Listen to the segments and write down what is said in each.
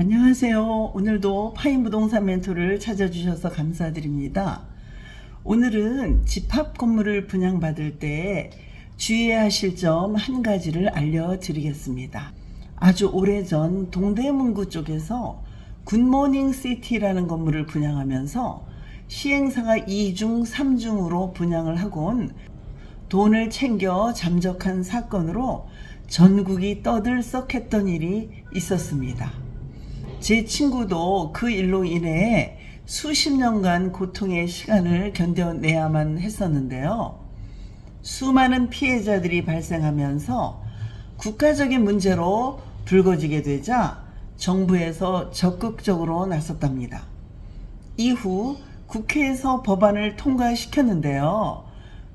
안녕하세요. 오늘도 파인 부동산 멘토를 찾아주셔서 감사드립니다. 오늘은 집합 건물을 분양받을 때 주의해야 하실 점 한 가지를 알려드리겠습니다. 아주 오래전 동대문구 쪽에서 굿모닝 시티라는 건물을 분양하면서 시행사가 2중, 3중으로 분양을 하곤 돈을 챙겨 잠적한 사건으로 전국이 떠들썩했던 일이 있었습니다. 제 친구도 그 일로 인해 수십 년간 고통의 시간을 견뎌내야만 했었는데요. 수많은 피해자들이 발생하면서 국가적인 문제로 불거지게 되자 정부에서 적극적으로 나섰답니다. 이후 국회에서 법안을 통과시켰는데요.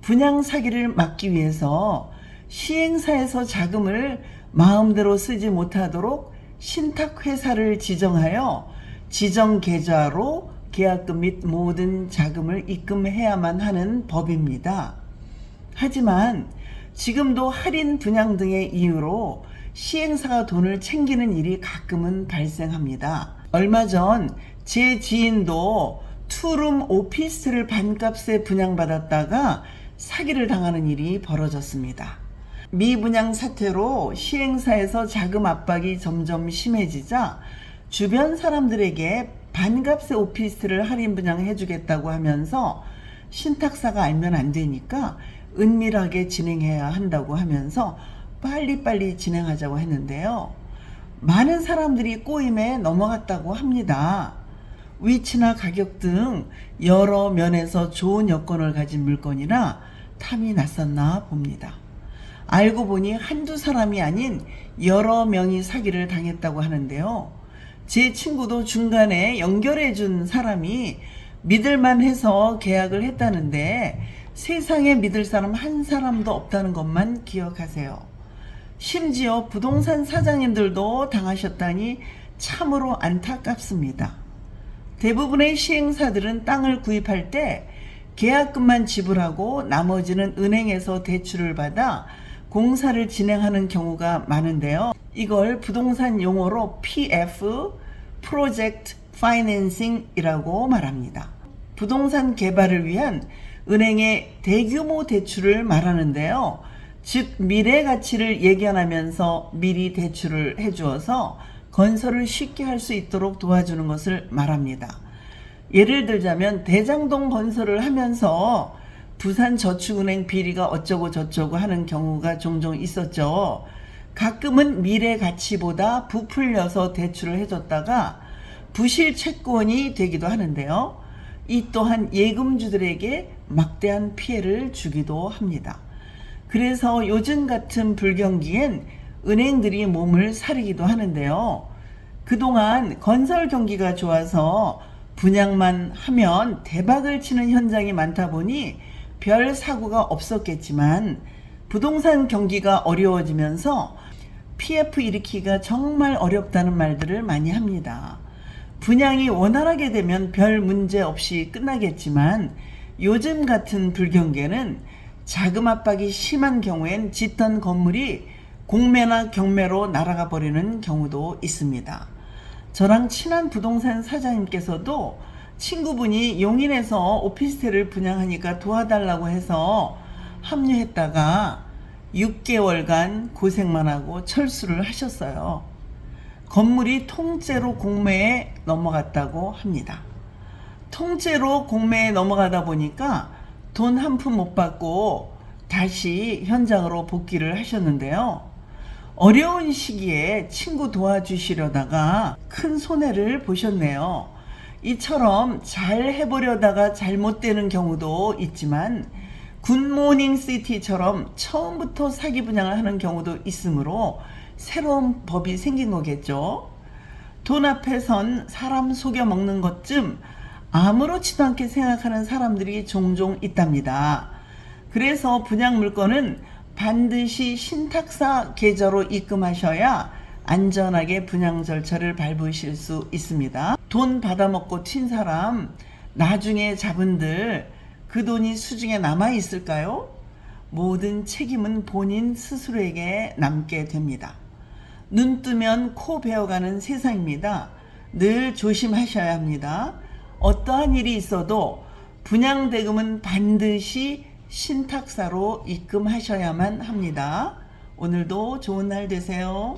분양 사기를 막기 위해서 시행사에서 자금을 마음대로 쓰지 못하도록 신탁회사를 지정하여 지정 계좌로 계약금 및 모든 자금을 입금해야만 하는 법입니다. 하지만 지금도 할인 분양 등의 이유로 시행사가 돈을 챙기는 일이 가끔은 발생합니다. 얼마 전 제 지인도 투룸 오피스를 반값에 분양받았다가 사기를 당하는 일이 벌어졌습니다. 미분양 사태로 시행사에서 자금 압박이 점점 심해지자 주변 사람들에게 반값의 오피스를 할인 분양해 주겠다고 하면서 신탁사가 알면 안 되니까 은밀하게 진행해야 한다고 하면서 빨리빨리 진행하자고 했는데요. 많은 사람들이 꼬임에 넘어갔다고 합니다. 위치나 가격 등 여러 면에서 좋은 여건을 가진 물건이라 탐이 났었나 봅니다. 알고 보니 한두 사람이 아닌 여러 명이 사기를 당했다고 하는데요. 제 친구도 중간에 연결해 준 사람이 믿을만 해서 계약을 했다는데 세상에 믿을 사람 한 사람도 없다는 것만 기억하세요. 심지어 부동산 사장님들도 당하셨다니 참으로 안타깝습니다. 대부분의 시행사들은 땅을 구입할 때 계약금만 지불하고 나머지는 은행에서 대출을 받아 공사를 진행하는 경우가 많은데요. 이걸 부동산 용어로 PF, Project Financing이라고 말합니다. 부동산 개발을 위한 은행의 대규모 대출을 말하는데요. 즉, 미래 가치를 예견하면서 미리 대출을 해주어서 건설을 쉽게 할 수 있도록 도와주는 것을 말합니다. 예를 들자면 대장동 건설을 하면서 부산저축은행 비리가 어쩌고 저쩌고 하는 경우가 종종 있었죠. 가끔은 미래 가치보다 부풀려서 대출을 해줬다가 부실 채권이 되기도 하는데요. 이 또한 예금주들에게 막대한 피해를 주기도 합니다. 그래서 요즘 같은 불경기엔 은행들이 몸을 사리기도 하는데요. 그동안 건설 경기가 좋아서 분양만 하면 대박을 치는 현장이 많다 보니 별 사고가 없었겠지만 부동산 경기가 어려워지면서 PF 일으키기가 정말 어렵다는 말들을 많이 합니다. 분양이 원활하게 되면 별 문제 없이 끝나겠지만 요즘 같은 불경기에는 자금 압박이 심한 경우엔 짓던 건물이 공매나 경매로 날아가 버리는 경우도 있습니다. 저랑 친한 부동산 사장님께서도 친구분이 용인에서 오피스텔을 분양하니까 도와달라고 해서 합류했다가 6개월간 고생만 하고 철수를 하셨어요. 건물이 통째로 공매에 넘어갔다고 합니다. 통째로 공매에 넘어가다 보니까 돈 한 푼 못 받고 다시 현장으로 복귀를 하셨는데요. 어려운 시기에 친구 도와주시려다가 큰 손해를 보셨네요. 이처럼 잘 해보려다가 잘못되는 경우도 있지만 굿모닝 시티처럼 처음부터 사기 분양을 하는 경우도 있으므로 새로운 법이 생긴 거겠죠. 돈 앞에선 사람 속여 먹는 것쯤 아무렇지도 않게 생각하는 사람들이 종종 있답니다. 그래서 분양 물건은 반드시 신탁사 계좌로 입금하셔야 안전하게 분양 절차를 밟으실 수 있습니다. 돈 받아먹고 튄 사람, 나중에 자분들 그 돈이 수중에 남아 있을까요? 모든 책임은 본인 스스로에게 남게 됩니다. 눈 뜨면 코 베어가는 세상입니다. 늘 조심하셔야 합니다. 어떠한 일이 있어도 분양대금은 반드시 신탁사로 입금하셔야만 합니다. 오늘도 좋은 날 되세요.